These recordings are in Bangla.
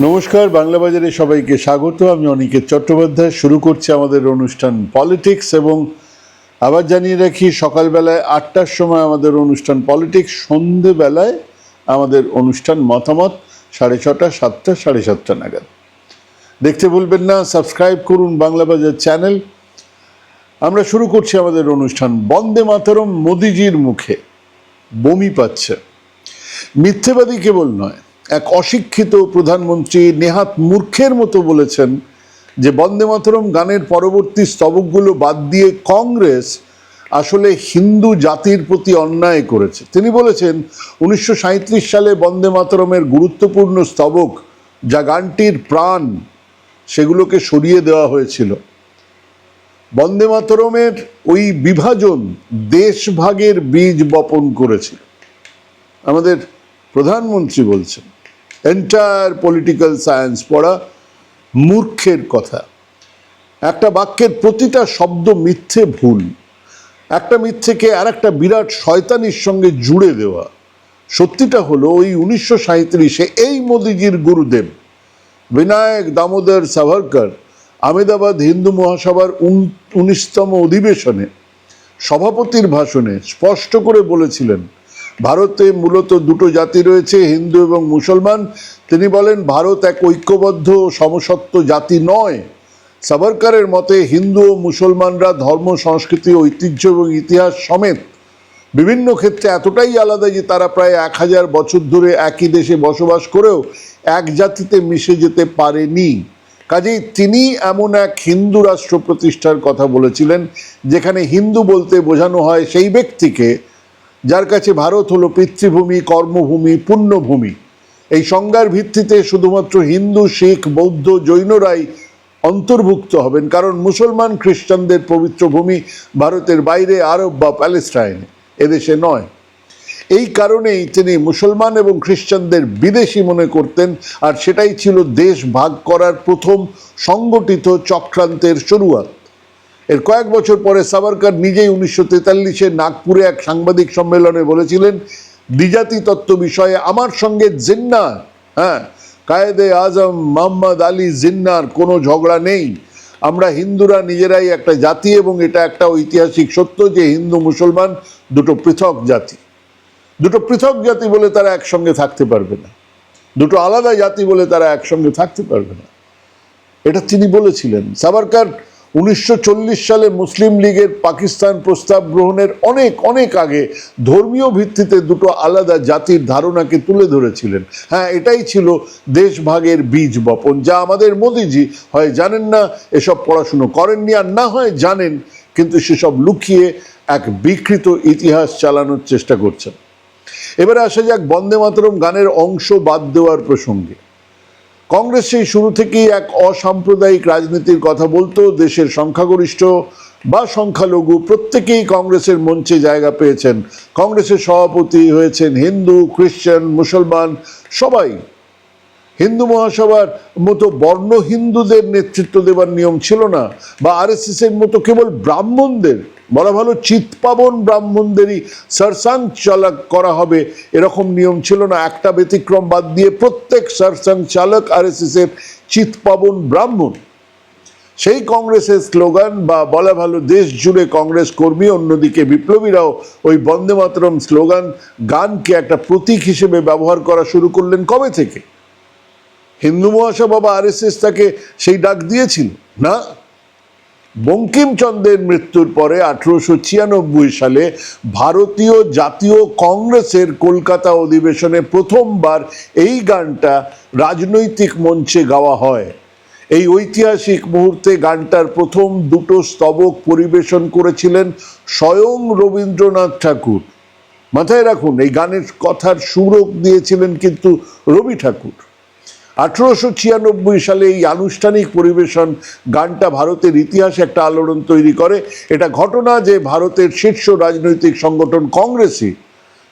নমস্কার, বাংলা বাজারে সবাইকে স্বাগত। আমি অনিকেত চট্টোপাধ্যায়। শুরু করছি আমাদের অনুষ্ঠান পলিটিক্স এবং আবার জানিয়ে রাখি, সকালবেলায় আটটার সময় আমাদের অনুষ্ঠান পলিটিক্স, সন্ধেবেলায় আমাদের অনুষ্ঠান মতামত, সাড়ে ছটা, সাতটা, সাড়ে সাতটা নাগাদ। দেখতে ভুলবেন না, সাবস্ক্রাইব করুন বাংলা বাজার চ্যানেল। আমরা শুরু করছি আমাদের অনুষ্ঠান, বন্দে মাতরম মোদিজির মুখে। বমি পাচ্ছে। মিথ্যেবাদী কেবল নয় এক অশিক্ষিত প্রধানমন্ত্রী নেহাত মূর্খের মতো বলেছেন যে বন্দে মাতরম গানের পরবর্তী স্তবকগুলো বাদ দিয়ে কংগ্রেস আসলে হিন্দু জাতির প্রতি অন্যায় করেছে। তিনি বলেছেন, উনিশশো সাঁইত্রিশ সালে বন্দে মাতরমের গুরুত্বপূর্ণ স্তবক যা গানটির প্রাণ, সেগুলোকে সরিয়ে দেওয়া হয়েছিল। বন্দে মাতরমের ওই বিভাজন দেশভাগের বীজ বপন করেছিল আমাদের প্রধানমন্ত্রী বলছেন এন্টায়ার পলিটিক্যাল সায়েন্স পড়া মূর্খের কথা। একটা বাক্যের প্রতিটা শব্দ মিথ্যে ভুল। একটা মিথ্যেকে আর একটা বিরাট শয়তানির সঙ্গে জুড়ে দেওয়া। সত্যিটা হলো ওই উনিশশো সাঁত্রিশে এই মোদিজির গুরুদেব, বিনায়ক দামোদর সাভারকর, আমেদাবাদ হিন্দু মহাসভার উনিশতম অধিবেশনে সভাপতির ভাষণে স্পষ্ট করে বলেছিলেন ভারতে মূলত দুটো জাতি রয়েছে, হিন্দু এবং মুসলমান। তিনি বলেন, ভারত এক ঐক্যবদ্ধ সমসত্ব জাতি নয়। সাভারকারের মতে, হিন্দু ও মুসলমানরা ধর্ম, সংস্কৃতি, ঐতিহ্য এবং ইতিহাস সমেত বিভিন্ন ক্ষেত্রে এতটাই আলাদা যে তারা প্রায় এক হাজার বছর ধরে একই দেশে বসবাস করেও এক জাতিতে মিশে যেতে পারেনি। কাজেই তিনি এমন এক হিন্দু রাষ্ট্র প্রতিষ্ঠার কথা বলেছিলেন, যেখানে হিন্দু বলতে বোঝানো হয় সেই ব্যক্তিকে যার কাছে ভারত হলো পিতৃভূমি, কর্মভূমি, পুণ্যভূমি। এই সংজ্ঞার ভিত্তিতে শুধুমাত্র হিন্দু, শিখ, বৌদ্ধ, জৈনরাই অন্তর্ভুক্ত হবেন, কারণ মুসলমান খ্রিস্টানদের পবিত্র ভূমি ভারতের বাইরে আরব বা প্যালেস্টাইন, এদেশে নয়। এই কারণেই তিনি মুসলমান এবং খ্রিস্টানদের বিদেশি মনে করতেন, আর সেটাই ছিল দেশ ভাগ করার প্রথম সংগঠিত চক্রান্তের শুরুয়াত। এর কয়েক বছর পরে সাভারকার নিজেই উনিশশো তেতাল্লিশে নাগপুরে এক সাংবাদিক সম্মেলনে বলেছিলেন, দ্বিজাতি তত্ত্ব বিষয়ে আমার সঙ্গে জিন্নার হ্যাঁ কায়েদে আজম, মোহাম্মদ আলী জিন্নার কোনো ঝগড়া নেই। আমরা হিন্দুরা নিজেরাই একটা জাতি এবং এটা একটা ঐতিহাসিক সত্য যে হিন্দু মুসলমান দুটো পৃথক জাতি। দুটো পৃথক জাতি বলে তারা একসঙ্গে থাকতে পারবে না। দুটো আলাদা জাতি বলে তারা একসঙ্গে থাকতে পারবে না। এটা তিনি বলেছিলেন। সাভারকার উনিশশো চল্লিশ সালে মুসলিম লীগের পাকিস্তান প্রস্তাব গ্রহণের অনেক অনেক আগে ধর্মীয় ভিত্তিতে দুটো আলাদা জাতির ধারণাকে তুলে ধরেছিলেন। হ্যাঁ এটাই ছিল দেশভাগের বীজ বপন, যা আমাদের মোদিজি হয় জানেন না, এসব পড়াশুনো করেননি আর না হয় জানেন, কিন্তু সেসব লুকিয়ে এক বিকৃত ইতিহাস চালানোর চেষ্টা করছেন। এবারে আসা যাক বন্দে মাতরম গানের অংশ বাদ দেওয়ার প্রসঙ্গে। কংগ্রেস সেই শুরু থেকেই এক অসাম্প্রদায়িক রাজনীতির কথা বলতো, দেশের সংখ্যাগরিষ্ঠ বা সংখ্যালঘু, প্রত্যেকেই কংগ্রেসের মঞ্চে জায়গা পেয়েছেন। কংগ্রেসের সভাপতি হয়েছেন হিন্দু, খ্রিশ্চান, মুসলমান, সবাই হিন্দু মহাসভার মতো বর্ণ হিন্দুদের নেতৃত্ব দেবার নিয়ম ছিল না, বা আরএসএস এর মতো কেবল ব্রাহ্মণদের, বলা ভালো চিৎপাবন ব্রাহ্মণদেরই সরসাং চালক করা হবে, এরকম নিয়ম ছিল না। একটা ব্যতিক্রম বাদ দিয়ে প্রত্যেক সরসাং চালক আরএসএস এর চিৎপাবন ব্রাহ্মণ। সেই কংগ্রেসের স্লোগান বা বলা ভালো দেশ জুড়ে কংগ্রেস কর্মী, অন্যদিকে বিপ্লবীরাও ওই বন্দে মাতরম স্লোগান গানকে একটা প্রতীক হিসেবে ব্যবহার করা শুরু করলেন কবে থেকে? হিন্দু মহাসভা বা আরএসএস তাকে সেই ডাক দিয়েছিল, না? বঙ্কিমচন্দ্রের মৃত্যুর পরে আঠেরোশো ছিয়ানব্বই সালে ভারতীয় জাতীয় কংগ্রেসের কলকাতা অধিবেশনে প্রথমবার এই গানটা রাজনৈতিক মঞ্চে গাওয়া হয়। এই ঐতিহাসিক মুহূর্তে গানটার প্রথম দুটো স্তবক পরিবেশন করেছিলেন স্বয়ং রবীন্দ্রনাথ ঠাকুর। মাথায় রাখুন, এই গানের কথার সুরক দিয়েছিলেন কিন্তু রবি ঠাকুর। আঠেরোশো ছিয়ানব্বই সালে এই আনুষ্ঠানিক পরিবেশন গানটা ভারতের ইতিহাসে একটা আলোড়ন তৈরি করে। এটা ঘটনা যে ভারতের শীর্ষ রাজনৈতিক সংগঠন কংগ্রেসই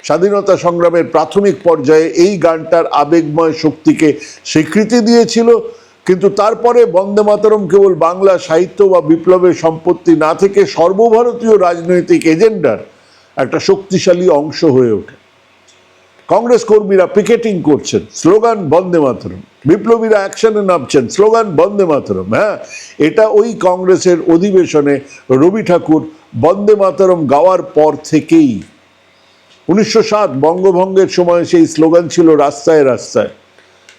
স্বাধীনতা সংগ্রামের প্রাথমিক পর্যায়ে এই গানটার আবেগময় শক্তিকে স্বীকৃতি দিয়েছিল। কিন্তু তারপরে বন্দে মাতরম কেবল বাংলা সাহিত্য বা বিপ্লবের সম্পত্তি না থেকে সর্বভারতীয় রাজনৈতিক এজেন্ডার একটা শক্তিশালী অংশ হয়ে ওঠে। কংগ্রেস কর্মীরা পিকেটিং করছেন। স্লোগান বন্দে মাতরম। বিপ্লবীরা অ্যাকশনে নামছেন। স্লোগান বন্দে মাতরম হ্যাঁ? এটা ওই কংগ্রেসের অধিবেশনে রবি ঠাকুর বন্দে মাতরম গাওয়ার পর থেকেই। উনিশশো সাত বঙ্গভঙ্গের সময় সেই স্লোগান ছিল, রাস্তায় রাস্তায়।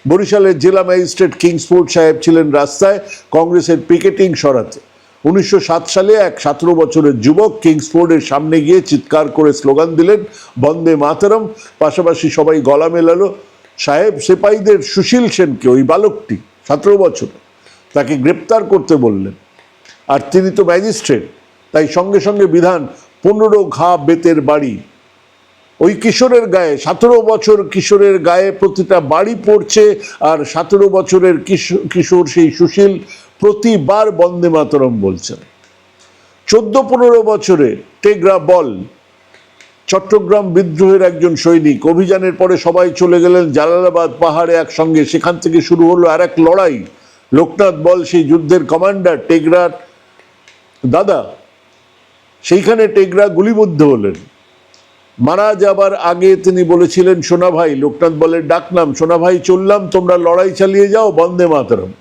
বরিশালের জেলা ম্যাজিস্ট্রেট কিংসফোর্ড সাহেব ছিলেন রাস্তায় কংগ্রেসের পিকেটিং সরাতে। উনিশশো সাত সালে এক সতেরো বছরের যুবক কিংসফোর্ডের সামনে গিয়ে চিৎকার করে স্লোগান দিলেন, বন্দে মাতরম। পাশাপাশি সবাই গলা মেলালো, সাহেব সেপাইদের সুশীল সেনকে, ওই বালকটি। সতেরো বছর। তাকে গ্রেপ্তার করতে বললেন। আর তিনি তো ম্যাজিস্ট্রেট, তাই সঙ্গে সঙ্গে বিধান, পনেরো ঘা বেতের বাড়ি ওই কিশোরের গায়ে, সতেরো বছর কিশোরের গায়ে প্রতিটা বাড়ি পড়ছে আর সতেরো বছরের কিশো- কিশোর সেই সুশীল প্রতিবার বন্দে মাতরম বলছেন। চোদ্দ পনেরো বছরে টেগরা বল, চট্টগ্রাম বিদ্রোহের একজন সৈনিক, অভিযানের পরে সবাই চলে গেলেন জালালাবাদ পাহাড়ে একসঙ্গে। সেখান থেকে শুরু হলো আর এক লড়াই। লোকনাথ বল, সেই যুদ্ধের কমান্ডার, টেগরার দাদা, সেইখানে টেগরা গুলিবদ্ধ হলেন। মারা যাবার আগে তিনি বলেছিলেন, সোনা ভাই, লোকনাথ বলের ডাকনাম সোনা ভাই, চললাম, তোমরা লড়াই চালিয়ে যাও, বন্দে মাতরম।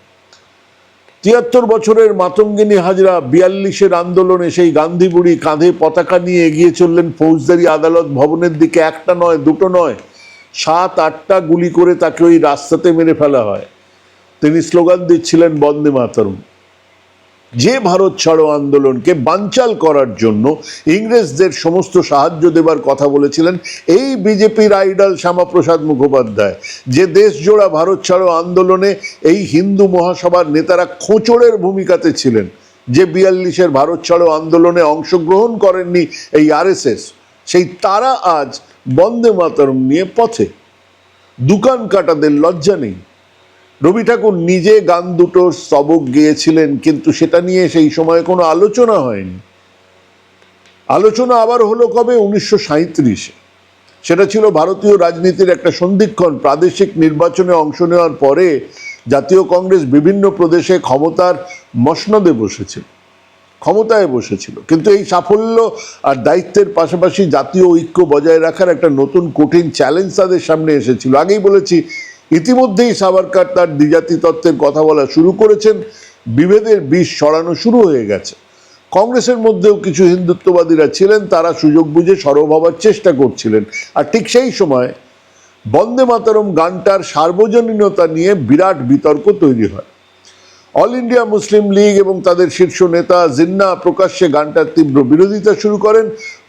তিয়াত্তর বছরের মাতঙ্গিনী হাজরা বিয়াল্লিশের আন্দোলনে সেই গান্ধী বুড়ি কাঁধে পতাকা নিয়ে এগিয়ে চললেন ফৌজদারি আদালত ভবনের দিকে। একটা নয়, দুটো নয়, সাত, আটটা গুলি করে তাকে ওই রাস্তাতে মেরে ফেলা হয়। তিনি স্লোগান দিচ্ছিলেন, বন্দে মাতরম। যে ভারত ছাড়ো আন্দোলনকে বানচাল করার জন্য ইংরেজদের সমস্ত সাহায্য দেবার কথা বলেছিলেন এই বিজেপির আইডল শ্যামাপ্রসাদ মুখোপাধ্যায়। যে দেশ জোড়া ভারত ছাড়ো আন্দোলনে এই হিন্দু মহাসভার নেতারা খোঁচড়ের ভূমিকাতে ছিলেন। যে বিয়াল্লিশের ভারত ছাড়ো আন্দোলনে অংশগ্রহণ করেননি এই আরএসএস, সেই তারা আজ বন্দে মাতরম নিয়ে পথে। দোকান কাটাদের লজ্জা নেই। রবি ঠাকুর নিজে গান দুটো স্তবক গেয়েছিলেন, কিন্তু সেটা নিয়ে সেই সময় কোনো আলোচনা হয়নি। আলোচনা আবার হলো কবে? উনিশশো সাঁত্রিশে সেটা ছিল ভারতীয় রাজনীতির একটা সন্ধিক্ষণ। প্রাদেশিক নির্বাচনে অংশ নেওয়ার পরে জাতীয় কংগ্রেস বিভিন্ন প্রদেশে ক্ষমতার মসনদে বসেছিল, ক্ষমতায় বসেছিল। কিন্তু এই সাফল্য আর দায়িত্বের পাশাপাশি জাতীয় ঐক্য বজায় রাখার একটা নতুন কঠিন চ্যালেঞ্জ তাদের সামনে এসেছিল। আগেই বলেছি ইতিমধ্যেই সাভারকার তার দ্বিজাতি তত্ত্বের কথা বলা শুরু করেছেন। বিভেদের বিষ সরানো শুরু হয়ে গেছে। কংগ্রেসের মধ্যেও কিছু হিন্দুত্ববাদীরা ছিলেন, তারা সুযোগ বুঝে সরব হবার চেষ্টা করছিলেন। আর ঠিক সেই সময় বন্দে মাতারম গানটার সার্বজনীনতা নিয়ে বিরাট বিতর্ক তৈরি হয়। অল ইন্ডিয়া মুসলিম লীগ এবং তাদের শীর্ষ নেতা জিন্না প্রকাশ্যে গানটার তীব্র বিরোধিতা শুরু করেন।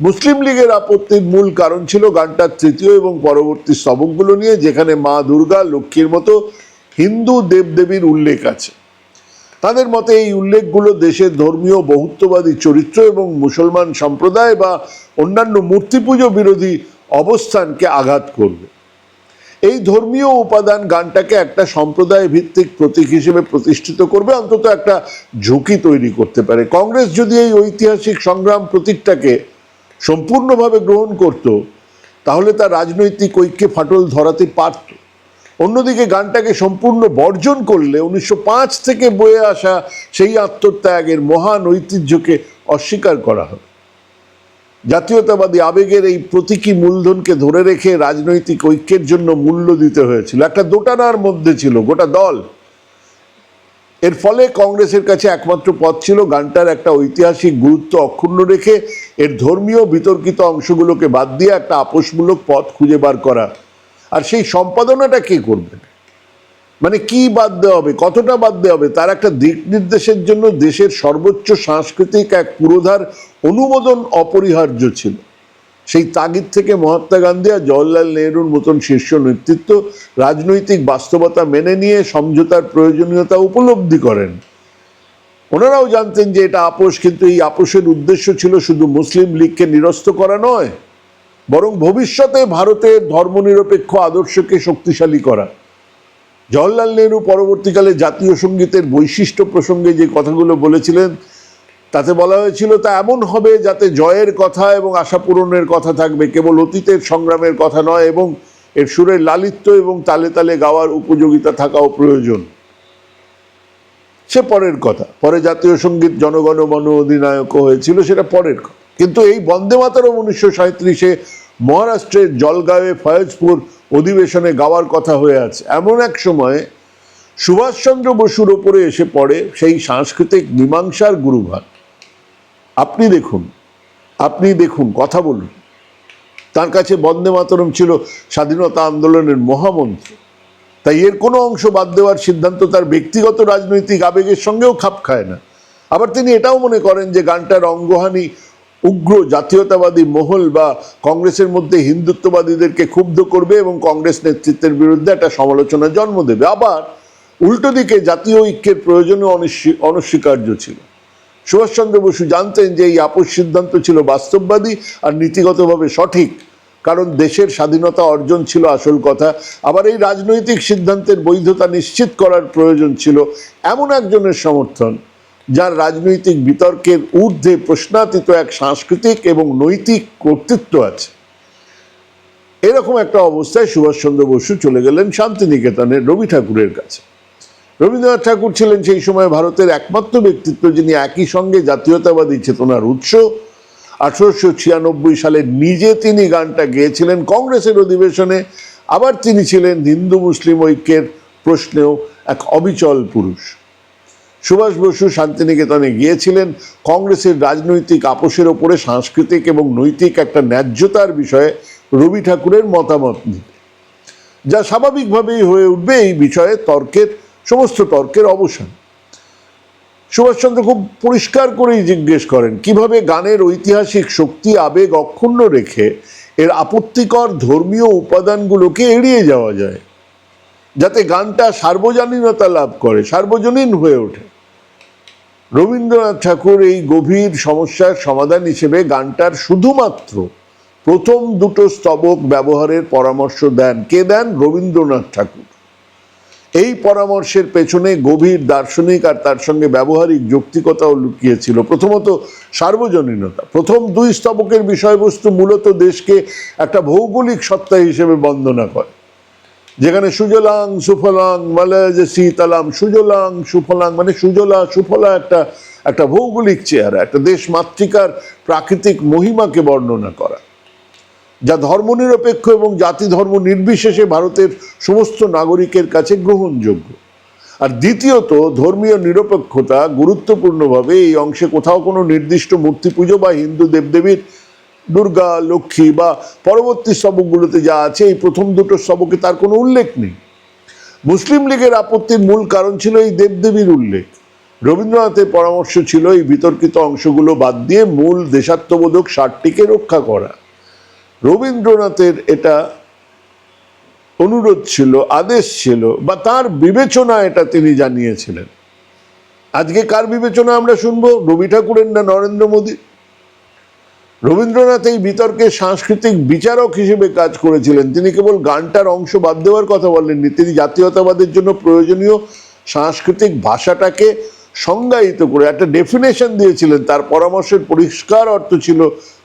মুসলিম লীগের আপত্তির মূল কারণ ছিল গানটার তৃতীয় এবং পরবর্তী স্তবকগুলো নিয়ে, যেখানে মা দুর্গা, লক্ষ্মীর মতো হিন্দু দেবদেবীর উল্লেখ আছে। তাদের মতে এই উল্লেখগুলো দেশের ধর্মীয় বহুত্ববাদী চরিত্র এবং মুসলমান সম্প্রদায় বা অন্যান্য মূর্তি পুজো বিরোধী অবস্থানকে আঘাত করবে। এই ধর্মীয় উপাদান গানটাকে একটা সম্প্রদায় ভিত্তিক প্রতীক হিসেবে প্রতিষ্ঠিত করবে, অন্তত একটা ঝুঁকি তৈরি করতে পারে। কংগ্রেস যদি এই ঐতিহাসিক সংগ্রাম প্রতীকটাকে সম্পূর্ণভাবে গ্রহণ করত, তাহলে তার রাজনৈতিক ঐক্যে ফাটল ধরাতে পারত। অন্যদিকে গানটাকে সম্পূর্ণ বর্জন করলে উনিশশো পাঁচ থেকে বয়ে আসা সেই আত্মত্যাগের মহান ঐতিহ্যকে অস্বীকার করা হবে জাতীয়তাবাদী আবেগের এই প্রতীকী মূলধনকে ধরে রেখে রাজনৈতিক ঐক্যের জন্য মূল্য দিতে হয়েছিল। একটা দোটানার মধ্যে ছিল, গোটা দল। এর ফলে কংগ্রেসের কাছে একমাত্র পথ ছিল গানটার একটা ঐতিহাসিক গুরুত্ব অক্ষুণ্ণ রেখে এর ধর্মীয় বিতর্কিত অংশগুলোকে বাদ দিয়ে একটা আপোষমূলক পথ খুঁজে বার করা। আর সেই সম্পাদনাটা কে করবেন? মানে কি বাদ দেওয়া হবে? কতটা বাদ দেওয়া হবে? তার একটা দিক নির্দেশের জন্য দেশের সর্বোচ্চ সাংস্কৃতিক এক পুরোধার অনুমোদন অপরিহার্য ছিল। সেই তাগিদ থেকে মহাত্মা গান্ধী আর জওয়াহরলাল নেহরুর মতন শীর্ষ নেতৃত্ব রাজনৈতিক বাস্তবতা মেনে নিয়ে সমঝোতার প্রয়োজনীয়তা উপলব্ধি করেন। ওনারাও জানতেন যে এটা আপোষ, কিন্তু এই আপোষের উদ্দেশ্য ছিল শুধু মুসলিম লীগকে নিরস্ত করা নয়, বরং ভবিষ্যতে ভারতের ধর্মনিরপেক্ষ আদর্শকে শক্তিশালী করা। জওয়াহরলাল নেহরু পরবর্তীকালে জাতীয় সঙ্গীতের বৈশিষ্ট্য প্রসঙ্গে যে কথাগুলো বলেছিলেন, তাতে বলা হয়েছিল, তা এমন হবে যাতে জয়ের কথা এবং আশা পূরণের কথা থাকবে, কেবল অতীতের সংগ্রামের কথা নয় এবং এর সুরের লালিত্য এবং তালে তালে গাওয়ার উপযোগিতা থাকাও প্রয়োজন। সে পরের কথা। পরে জাতীয় সংগীত জনগণ মন অধিনায়ক হয়েছিল, সেটা পরের কথা। কিন্তু এই বন্দে মাতারম উনিশশো সাঁত্রিশে মহারাষ্ট্রের জলগাঁওয়ে ফয়েজপুর অধিবেশনে গাওয়ার কথা হয়ে আছে। এমন এক সময়ে সুভাষচন্দ্র বসুর ওপরে এসে পড়ে সেই সাংস্কৃতিক মীমাংসার গুরুভার আপনি দেখুন আপনি দেখুন, কথা বলুন। তার কাছে বন্দে মাতরম ছিল স্বাধীনতা আন্দোলনের মহামন্ত্র। তাই এর কোনো অংশ বাদ দেওয়ার সিদ্ধান্ত তার ব্যক্তিগত রাজনৈতিক আবেগের সঙ্গেও খাপ খায় না। আবার তিনি এটাও মনে করেন যে গানটার অঙ্গহানি উগ্র জাতীয়তাবাদী মহল বা কংগ্রেসের মধ্যে হিন্দুত্ববাদীদেরকে ক্ষুব্ধ করবে এবং কংগ্রেস নেতৃত্বের বিরুদ্ধে একটা সমালোচনা জন্ম দেবে। আবার উল্টো দিকে জাতীয় ঐক্যের প্রয়োজনও অনস্বীকার্য ছিল। সুভাষচন্দ্র বসু জানতেন যে এই আপোষ সিদ্ধান্ত ছিল বাস্তববাদী আর নীতিগতভাবে সঠিক, কারণ দেশের স্বাধীনতা অর্জন ছিল আসল কথা। আবার এই রাজনৈতিক সিদ্ধান্তের বৈধতা নিশ্চিত করার প্রয়োজন ছিল এমন একজনের সমর্থন। যার রাজনৈতিক বিতর্কের ঊর্ধ্বে প্রশ্নাতীত এক সাংস্কৃতিক এবং নৈতিক কর্তৃত্ব আছে। এরকম একটা অবস্থায় সুভাষচন্দ্র বসু চলে গেলেন শান্তিনিকেতনের রবি ঠাকুরের কাছে। রবীন্দ্রনাথ ঠাকুর ছিলেন সেই সময় ভারতের একমাত্র ব্যক্তিত্ব, যিনি একই সঙ্গে জাতীয়তাবাদী চেতনার উৎস। আঠারোশো ছিয়ানব্বই সালে নিজে তিনি গানটা গেয়েছিলেন কংগ্রেসের অধিবেশনে, আবার তিনি ছিলেন হিন্দু মুসলিম ঐক্যের প্রশ্নেও এক অবিচল পুরুষ। সুভাষ বসু শান্তিনিকেতনে গিয়েছিলেন। কংগ্রেসের রাজনৈতিক আপোষের ওপরে সাংস্কৃতিক এবং নৈতিক একটা ন্যায্যতার বিষয়ে রবি ঠাকুরের মতামত নিতে যা স্বাভাবিকভাবেই হয়ে উঠবে এই বিষয়ে তর্কের, সমস্ত তর্কের অবসান। সুভাষচন্দ্র খুব পরিষ্কার করেই জিজ্ঞেস করেন, কীভাবে গানের ঐতিহাসিক শক্তি, আবেগ অক্ষুণ্ণ রেখে এর আপত্তিকর ধর্মীয় উপাদানগুলোকে এড়িয়ে যাওয়া যায়? যাতে গানটা সার্বজনীনতা লাভ করে, সার্বজনীন হয়ে ওঠে। রবীন্দ্রনাথ ঠাকুর এই গভীর সমস্যার সমাধান হিসেবে গানটার শুধুমাত্র প্রথম দুটো স্তবক ব্যবহারের পরামর্শ দেন। কে দেন? রবীন্দ্রনাথ ঠাকুর। এই পরামর্শের পেছনে গভীর দার্শনিক আর তার সঙ্গে ব্যবহারিক যৌক্তিকতাও লুকিয়েছিল। প্রথমত সার্বজনীনতা। প্রথম দুই স্তবকের বিষয়বস্তু মূলত দেশকে একটা ভৌগোলিক সত্তা হিসেবে বন্দনা করে। যেখানে সুজলাং সুফলাং মালয় শীতলাম সুজলাং সুফলাং মানে সুজলা সুফলা একটা একটা ভৌগোলিক চেহারা, একটা দেশ মাতৃকার প্রাকৃতিক মহিমাকে বর্ণনা করা। যা ধর্মনিরপেক্ষ এবং জাতি ধর্ম নির্বিশেষে ভারতের সমস্ত নাগরিকের কাছে গ্রহণযোগ্য। আর দ্বিতীয়ত, ধর্মীয় নিরপেক্ষতা গুরুত্বপূর্ণভাবে এই অংশে কোথাও কোনো নির্দিষ্ট মূর্তি পুজো বা হিন্দু দেবদেবীর দুর্গা, লক্ষ্মী বা পরবর্তী স্তবকগুলোতে যা আছে, এই প্রথম দুটো স্তবকে তার কোনো উল্লেখ নেই। মুসলিম লীগের আপত্তির মূল কারণ ছিল এই দেবদেবীর উল্লেখ। রবীন্দ্রনাথের পরামর্শ ছিল এই বিতর্কিত অংশগুলো বাদ দিয়ে মূল দেশাত্মবোধক ষাটটিকে রক্ষা করা। রবীন্দ্রনাথের এটা অনুরোধ ছিল, আদেশ ছিল বা তার বিবেচনা এটা তিনি জানিয়েছিলেন। আজকে কার বিবেচনা আমরা শুনব? রবি ঠাকুরের না নরেন্দ্র মোদী রবীন্দ্রনাথ এই বিতর্কে সাংস্কৃতিক বিচারক হিসেবে কাজ করেছিলেন। তিনি কেবল গানটার অংশ বাদ দেওয়ার কথা বলেননি, তিনি জাতীয়তাবাদের জন্য প্রয়োজনীয় সাংস্কৃতিক ভাষাটাকে সংজ্ঞায়িত করে একটা ডেফিনেশন দিয়েছিলেন। তার পরামর্শের পরিষ্কার অর্থ ছিল,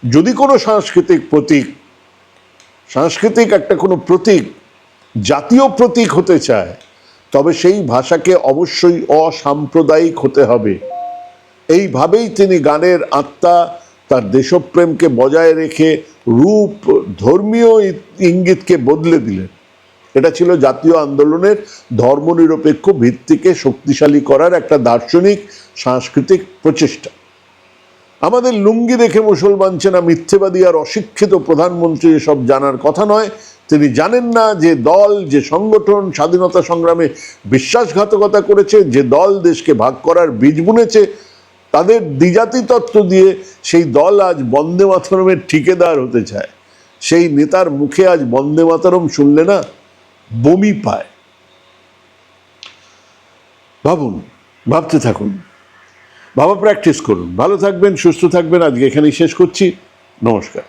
যদি কোনো সাংস্কৃতিক প্রতীক, সাংস্কৃতিক একটা কোনো প্রতীক, জাতীয় প্রতীক হতে চায়, তবে সেই ভাষাকে অবশ্যই অসাম্প্রদায়িক হতে হবে। এইভাবেই তিনি গানের আত্মা তার দেশপ্রেমকে বজায় রেখে রূপ, ধর্মীয় ইঙ্গিতকে বদলে দিলেন। এটা ছিল জাতীয় আন্দোলনের ধর্মনিরপেক্ষ ভিত্তিকে শক্তিশালী করার একটা দার্শনিক, সাংস্কৃতিক প্রচেষ্টা। আমাদের লুঙ্গি দেখে মুসলমান চেনা মিথ্যেবাদী আর অশিক্ষিত প্রধানমন্ত্রী এসব জানার কথা নয়। তিনি জানেন না যে দল, যে সংগঠন স্বাধীনতা সংগ্রামে বিশ্বাসঘাতকতা করেছে, যে দল দেশকে ভাগ করার বীজ বুনেছে তাদের দ্বিজাতি তত্ত্ব দিয়ে সেই দল আজ বন্দে মাতরমের ঠিকেদার হতে চায়। সেই নেতার মুখে আজ বন্দে মাতরম শুনলে না বমি পায়। ভাবুন, ভাবতে থাকুন। ভাবা প্র্যাকটিস করুন। ভালো থাকবেন, সুস্থ থাকবেন। আজকে এখানেই শেষ করছি। নমস্কার।